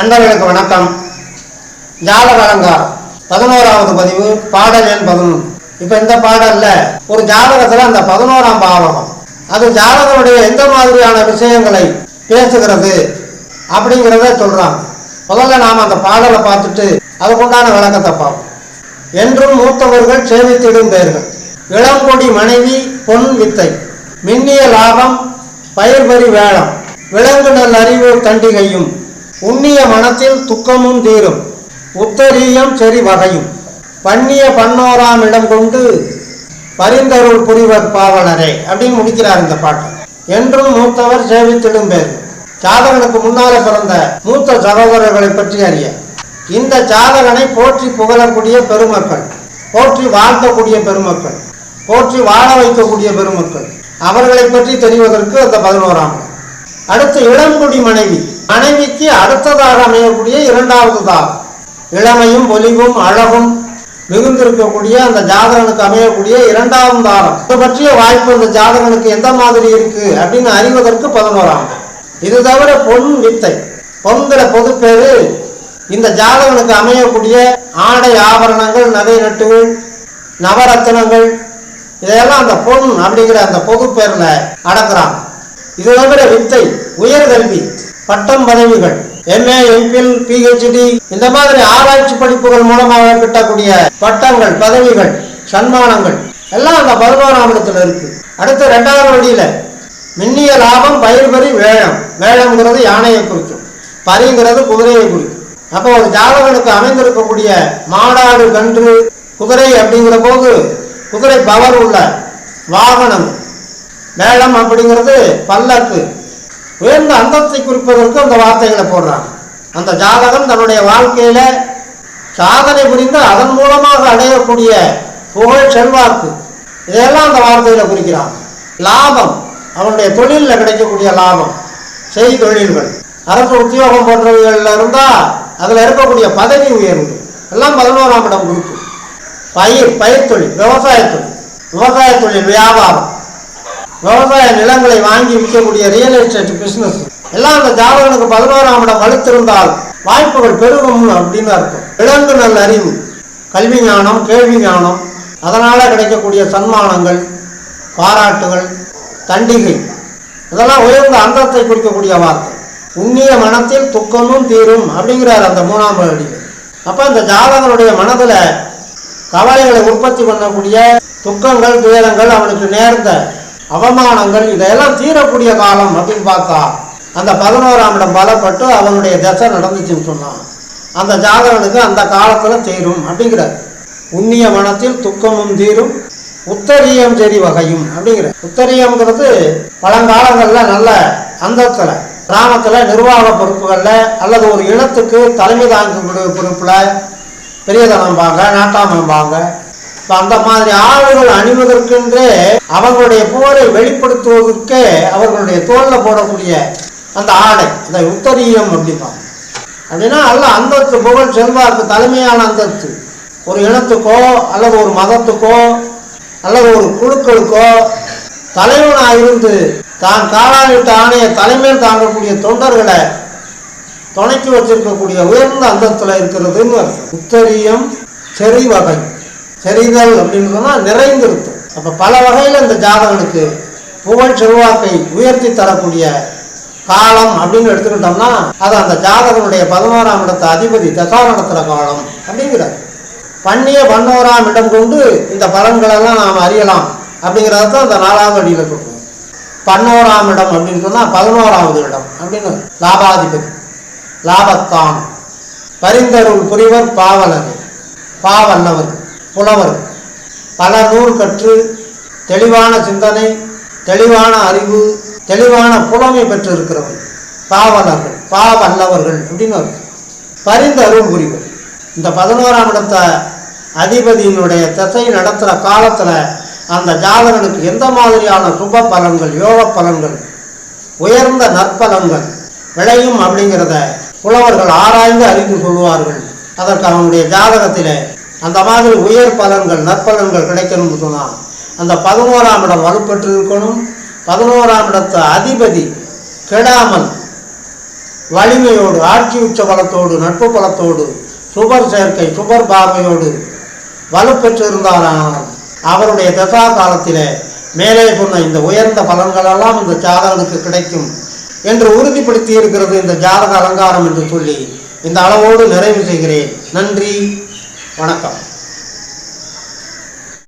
நண்பர்களுக்கு வணக்கம். ஜாலகலங்கார் பதினோராவது பதிவு பாடல் எண் பதினொன்று. இப்போ இந்த பாடல்ல ஒரு ஜாதகத்தில் அந்த பதினோராம் பாவகம். அது ஜாதகனுடைய எந்த மாதிரியான விஷயங்களை பேசுகிறது அப்படிங்கிறத சொல்றாங்க. முதல்ல நாம் அந்த பாடலை பார்த்துட்டு அதுக்குண்டான விளக்கத்தை பார்ப்போம். என்றும் மூத்தவர்கள் சேவித்திடும் பெயர்கள். இளங்கொடி மனைவி பொன் வித்தை. மின்னிய லாபம் பயிர்பறி வேளம் விலங்கு நல் அறிவு கண்டிகையும் உண்ணிய மனத்தில் துக்கமும் தீரும். உத்தரீயம் செறி வகையும். பண்ணிய பன்னோராம் இடம் கொண்டு பரிந்தருள் புரிவர் பாவலரே அப்படின்னு முடிக்கிறார் இந்த பாட்டு. என்றும் மூத்தவர் சேவித்திடும் பேர். ஜாதகனுக்கு முன்னால பிறந்த மூத்த சகோதரர்களை பற்றி அறிய. இந்த ஜாதகனை போற்றி புகழக்கூடிய பெருமக்கள். போற்றி வாழ்த்தக்கூடிய பெருமக்கள். போற்றி வாழ வைக்கக்கூடிய பெருமக்கள். அவர்களை பற்றி தெரிவதற்கு அந்த பதினோராம். இடம். அடுத்து இளங்குடி மனைவி. மனைவிக்கு அடுத்ததாக அமையக்கூடிய இரண்டாவது தாரம் இளமையும் ஒலிவும் அழகும் மிகுந்திருக்கக்கூடிய அந்த ஜாதகனுக்கு அமையக்கூடிய இரண்டாவது தாரம். இது பற்றிய வாய்ப்பு அந்த ஜாதகனுக்கு எந்த மாதிரி இருக்கு அப்படின்னு அறிவதற்கு பதினோராம். இது தவிர பொன் வித்தை. பொன்கிற பொது பேரு இந்த ஜாதகனுக்கு அமையக்கூடிய ஆடை ஆபரணங்கள் நகை நட்டுகள் நவரத்தினங்கள் இதெல்லாம் அந்த பொன் அப்படிங்கிற அந்த பொது பேர்ல அடக்குறாங்க இது தவிர வித்தை உயர்கல்வி பட்டம் பதவிகள் எம்ஏ எம்பில் பிஹெச்டி இந்த மாதிரி ஆராய்ச்சி படிப்புகள் மூலமாக கிட்டக்கூடிய பட்டங்கள் பதவிகள் சன்மானங்கள் எல்லாம் அந்த பதினோராம் இடத்துல இருக்கு. அடுத்து ரெண்டாவது வழியில மின்னிய லாபம் பயிர்பறி வேழம். வேழம்ங்கிறது யானையை குறிக்கும். பரிங்கிறது குதிரையை குறிக்கும். அப்போ ஒரு ஜாதகனுக்கு அமைந்திருக்கக்கூடிய மாடாடு கன்று குதிரை அப்படிங்கிற போது குதிரை பவர் உள்ள வாகனம் மேளம் அப்படிங்கிறது பல்லக்கு. உயர்ந்த அந்தத்தை குறிப்பதற்கு அந்த வார்த்தைகளை போடுறாங்க. அந்த ஜாதகம் தன்னுடைய வாழ்க்கையில சாதனை புரிந்து அதன் மூலமாக அடையக்கூடிய புகழ் செல்வாக்கு இதெல்லாம் அந்த வார்த்தையில குறிக்கிறாங்க. லாபம் அவனுடைய தொழிலில் கிடைக்கக்கூடிய லாபம் செய்தொழில்கள் அரசு உத்தியோகம் போன்றவைகளில் இருந்தா அதுல இருக்கக்கூடிய பதவி உயர்வு எல்லாம் பதினோராம் இடம் குறிக்கும். பயிர் பயிர் தொழில் விவசாய தொழில் விவசாய தொழில் வியாபாரம். விவசாய நிலங்களை வாங்கி விற்கக்கூடிய ரியல் எஸ்டேட் பிசினஸ் எல்லாம் அந்த ஜாதகனுக்கு பதினோராம் இடம் வலுத்திருந்தால் வாய்ப்புகள் பெருகும் அப்படின்னு இருக்கும் விலங்கு நல்ல அறிவு கல்வி ஞானம் கேள்வி ஞானம் அதனால் கிடைக்கக்கூடிய சன்மானங்கள் பாராட்டுகள் தண்டிகை இதெல்லாம் உயர்ந்த அந்தத்தை குறிக்கக்கூடிய வார்த்தை. உண்ணிய மனத்தில் துக்கமும் தீரும் அப்படிங்கிறார் அந்த மூணாம் அடியில் அப்போ இந்த ஜாதகனுடைய மனதில் கவலைகளை உற்பத்தி பண்ணக்கூடிய துக்கங்கள் துயரங்கள் அவனுக்கு நேர்ந்த அவமானங்கள் இதையெல்லாம் தீரக்கூடிய காலம் அப்படின்னு பார்த்தா அந்த பதினோராம் இடம் பலப்பட்டு அவனுடைய தசை நடந்துச்சுன்னு சொன்னான். அந்த ஜாதகனுக்கு அந்த காலத்தில் தீரும் அப்படிங்கிறார். உண்ணிய மனத்தில் துக்கமும் தீரும் உத்தரியம் செடி வகையும் அப்படிங்கிற உத்தரியம்ங்கிறது பழங்காலங்களில் நல்ல அந்தத்தில் கிராமத்தில் நிர்வாக பொறுப்புகளில் அல்லது ஒரு இனத்துக்கு தலைமை தாங்கக்கூடிய பொறுப்பில் பெரியதனம்பாங்க நாட்டாமம்பாங்க இப்போ அந்த மாதிரி ஆளுகள் அணிவதற்கென்றே அவங்களுடைய போரை வெளிப்படுத்துவதற்கே அவர்களுடைய தோல்ல போடக்கூடிய அந்த ஆடை அந்த உத்தரீயம் அப்படிம்பாங்க. அப்படின்னா அல்ல அந்தத்து புகழ் செல்வாக்கு தலைமையான அந்தத்து ஒரு இனத்துக்கோ அல்லது ஒரு மதத்துக்கோ அல்லது ஒரு குழுக்களுக்கோ தலைவனாக இருந்து தான் காலாளிட்ட ஆணைய தலைமையில் தாங்கக்கூடிய தொண்டர்களை துணைக்கி வச்சிருக்கக்கூடிய உயர்ந்த அந்தத்தில் இருக்கிறதுன்னு உத்தரியம் செறிவகை. செறிதல் அப்படின்னு சொன்னால் நிறைந்திருக்கும் அப்போ பல வகையில் இந்த ஜாதகனுக்கு புகழ் செல்வாக்கை உயர்த்தி தரக்கூடிய காலம் அப்படின்னு எடுத்துக்கிட்டோம்னா அது அந்த ஜாதகனுடைய பதினோராம் இடத்த அதிபதி தசா காலம் அப்படிங்கிறார். பண்ணிய பன்னோராம் இடம் கொண்டு இந்த பலன்களெல்லாம் நாம் அறியலாம் அப்படிங்கிறது தான் அந்த நாலாவது அடியில் கொடுக்கும். பன்னோராம் இடம் அப்படின்னு சொன்னால் பதினோராவது இடம் அப்படின்னு லாபாதிபதி. லாபத்தான். பரிந்தருள் புரிவர் பாவலர். பாவல்லவர். புலவர். பல நூல் கற்று தெளிவான சிந்தனை தெளிவான அறிவு தெளிவான புலமை பெற்றிருக்கிறவர் பாவலர்கள் பாவல்லவர்கள் அப்படின்னு பரிந்த பரிந்து அருள் புரிவர் இந்த பதினோராம் இடத்த அதிபதியினுடைய திசை நடத்துகிற காலத்தில் அந்த ஜாதகனுக்கு எந்த மாதிரியான சுப பலன்கள் யோக பலன்கள் உயர்ந்த நற்பலன்கள் விளையும் அப்படிங்கிறத புலவர்கள் ஆராய்ந்து அறிந்து கொள்வார்கள். அதற்கு அவனுடைய ஜாதகத்தில் அந்த மாதிரி உயர் பலன்கள் நற்பலன்கள் கிடைக்கணும்னு சொன்னால் அந்த பதினோராம் இடம் வலுப்பெற்று இருக்கணும். பதினோராம் இடத்து அதிபதி கெடாமல் வலிமையோடு ஆட்சி உச்ச பலத்தோடு நட்பு பலத்தோடு சுபர் சேர்க்கை சுபர் பார்வையோடு வலுப்பெற்று இருந்தாராம். அவருடைய தசா காலத்திலே மேலே சொன்ன இந்த உயர்ந்த பலன்களெல்லாம் இந்த ஜாதகனுக்கு கிடைக்கும் என்று உறுதிப்படுத்தி இருக்கிறது இந்த ஜாதக அலங்காரம் என்று சொல்லி இந்த அளவோடு நிறைவு செய்கிறேன். நன்றி. வணக்கம்.